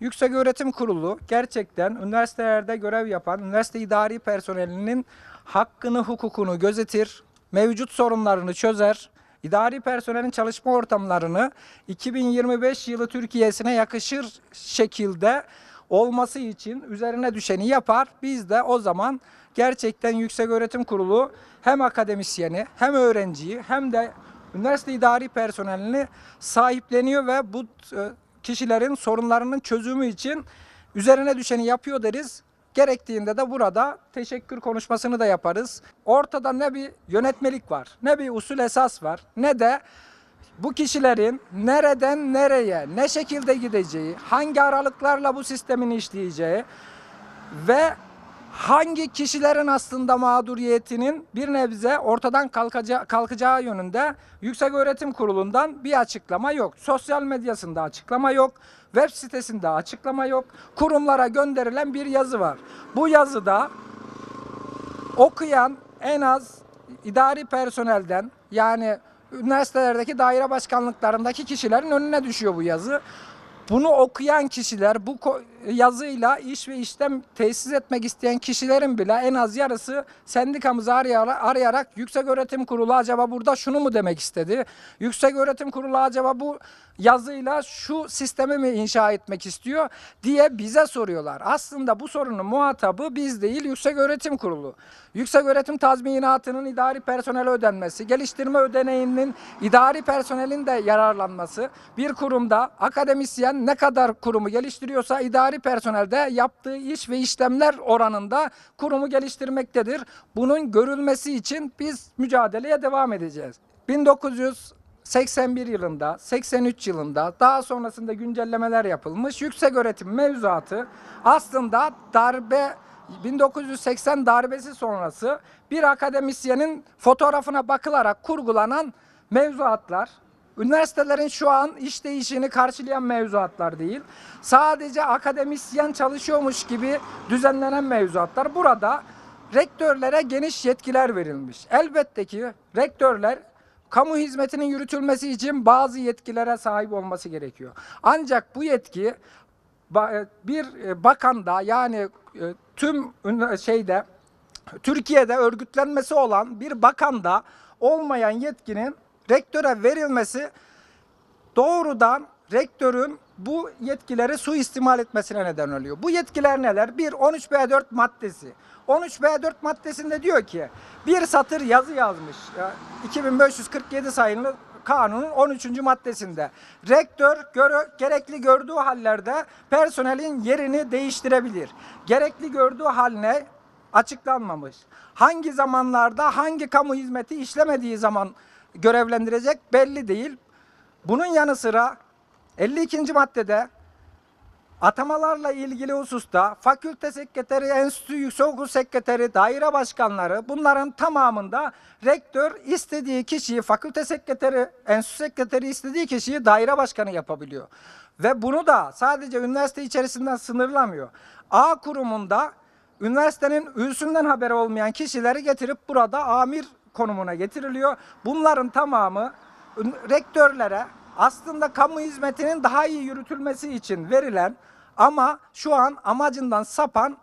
Yüksek Öğretim Kurulu gerçekten üniversitelerde görev yapan üniversite idari personelinin hakkını, hukukunu gözetir, mevcut sorunlarını çözer, idari personelin çalışma ortamlarını 2025 yılı Türkiye'sine yakışır şekilde olması için üzerine düşeni yapar. Biz de o zaman gerçekten Yüksek Öğretim Kurulu hem akademisyeni hem öğrenciyi hem de üniversite idari personelini sahipleniyor ve bu e, kişilerin sorunlarının çözümü için üzerine düşeni yapıyor deriz. Gerektiğinde de burada teşekkür konuşmasını da yaparız. Ortada ne bir yönetmelik var, ne bir usul esas var, ne de bu kişilerin nereden nereye, ne şekilde gideceği, hangi aralıklarla bu sistemin işleyeceği ve hangi kişilerin aslında mağduriyetinin bir nebze ortadan kalkacağı, kalkacağı yönünde Yüksek Öğretim Kurulu'ndan bir açıklama yok. Sosyal medyasında açıklama yok. Web sitesinde açıklama yok. Kurumlara gönderilen bir yazı var. Bu yazıda okuyan en az idari personelden yani üniversitelerdeki daire başkanlıklarındaki kişilerin önüne düşüyor bu yazı. Bunu okuyan kişiler bu yazıyla iş ve işlem tesis etmek isteyen kişilerin bile en az yarısı sendikamızı arayarak, arayarak Yüksek Öğretim Kurulu acaba burada şunu mu demek istedi? Yüksek Öğretim Kurulu acaba bu yazıyla şu sistemi mi inşa etmek istiyor diye bize soruyorlar. Aslında bu sorunun muhatabı biz değil Yüksek Öğretim Kurulu. Yüksek Öğretim tazminatının idari personele ödenmesi, geliştirme ödeneğinin idari personelin de yararlanması, bir kurumda akademisyen ne kadar kurumu geliştiriyorsa idari personel de yaptığı iş ve işlemler oranında kurumu geliştirmektedir. Bunun görülmesi için biz mücadeleye devam edeceğiz. 1900 81 yılında, 83 yılında daha sonrasında güncellemeler yapılmış. Yüksek öğretim mevzuatı aslında darbe 1980 darbesi sonrası bir akademisyenin fotoğrafına bakılarak kurgulanan mevzuatlar. Üniversitelerin şu an iş değişini karşılayan mevzuatlar değil. Sadece akademisyen çalışıyormuş gibi düzenlenen mevzuatlar. Burada rektörlere geniş yetkiler verilmiş. Elbette ki rektörler kamu hizmetinin yürütülmesi için bazı yetkilere sahip olması gerekiyor. Ancak bu yetki e, bir e, bakanda yani e, tüm şeyde Türkiye'de örgütlenmesi olan bir bakanda olmayan yetkinin rektöre verilmesi doğrudan rektörün bu yetkileri suistimal etmesine neden oluyor. Bu yetkiler neler? Bir 13B4 maddesi. 13B4 maddesinde diyor ki bir satır yazı yazmış. Ya, 2547 sayılı kanunun 13. maddesinde. Rektör göre- gerekli gördüğü hallerde personelin yerini değiştirebilir. Gerekli gördüğü haline açıklanmamış. Hangi zamanlarda hangi kamu hizmeti işlemediği zaman görevlendirecek belli değil. Bunun yanı sıra 52. maddede atamalarla ilgili hususta fakülte sekreteri, enstitü yüksekokul sekreteri, daire başkanları bunların tamamında rektör istediği kişiyi fakülte sekreteri, enstitü sekreteri istediği kişiyi daire başkanı yapabiliyor. Ve bunu da sadece üniversite içerisinden sınırlamıyor. A kurumunda üniversitenin ünsünden haberi olmayan kişileri getirip burada amir konumuna getiriliyor. Bunların tamamı rektörlere aslında kamu hizmetinin daha iyi yürütülmesi için verilen ama şu an amacından sapan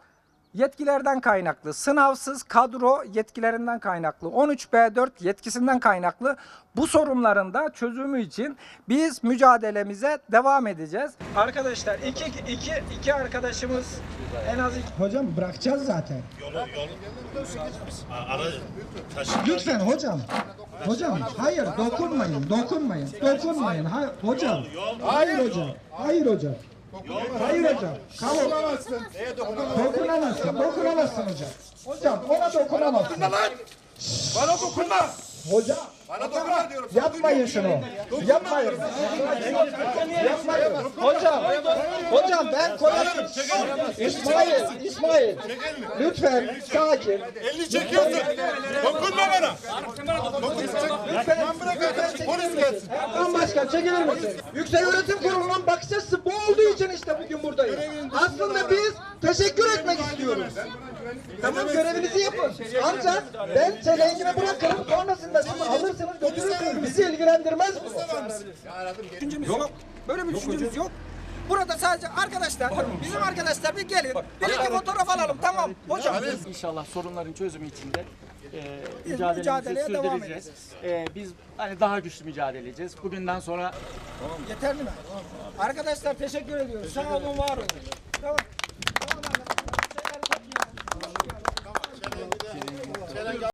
yetkilerden kaynaklı, sınavsız kadro yetkilerinden kaynaklı, 13B4 yetkisinden kaynaklı bu sorunların da çözümü için biz mücadelemize devam edeceğiz. Arkadaşlar iki, iki, iki arkadaşımız en az iki... Hocam bırakacağız zaten. Ara taşı. Lütfen hocam. Hocam hayır dokunmayın, dokunmayın, dokunmayın. Hayır hocam. Hayır hocam. Hayır hocam. Hayır hocam. Kamu. Dokunamazsın, dokunamazsın hocam. Hocam ona dokunamazsın. Bana dokunma. Hocam Bana dokunma diyorum. yapmayın şunu. Yapmayın. Yapmayın. Hocam. Hocam ben koyarım. İsmail, İsmail. Lütfen sakin. Elini çekiyorsun. Dokunma bana. Bırakacağım. Polis gelsin. Erkan Başkan çekilir misin? Yüksek Öğretim Kurulu'nun bakış açısı bu olduğu için işte bugün buradayız. Aslında biz teşekkür etmek istiyoruz. Tamam görevinizi yapın. Ancak ben çeleğini bırakırım sonrasında siz alırsınız götürürsünüz. Bizi ilgilendirmez bu. Yok. Böyle bir düşüncemiz yok. Burada sadece arkadaşlar, bizim arkadaşlar bir gelin, bir iki fotoğraf alalım. Tamam hocam. İnşallah sorunların çözümü içinde e, mücadelemizi devam sürdüreceğiz. E, biz hani daha güçlü mücadele edeceğiz. Bugünden sonra Yeterli mi? Arkadaşlar teşekkür ediyoruz. Sağ olun, var olun.